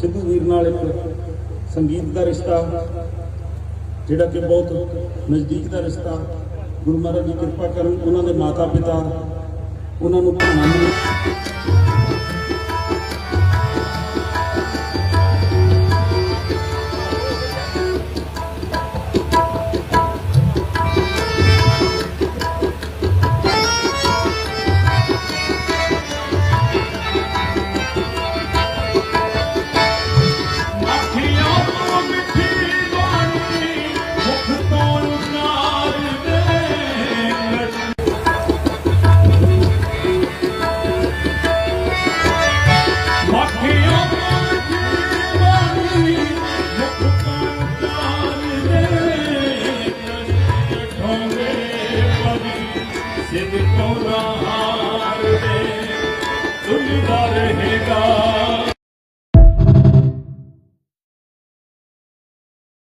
ਸਿੱਧੂ ਵੀਰ ਨਾਲ ਇੱਕ ਸੰਗੀਤ ਦਾ ਰਿਸ਼ਤਾ, ਜਿਹੜਾ ਕਿ ਬਹੁਤ ਨਜ਼ਦੀਕ ਦਾ ਰਿਸ਼ਤਾ। ਗੁਰੂ ਮਹਾਰਾਜ ਦੀ ਕਿਰਪਾ ਕਰਨ ਉਹਨਾਂ ਦੇ ਮਾਤਾ ਪਿਤਾ ਉਹਨਾਂ ਨੂੰ ਭਾਣਾ ਸਿਰ ਤੋਂ ਨਾ ਹਾਰਦੇ ਤੁਲਦਾ ਰਹੇਗਾ।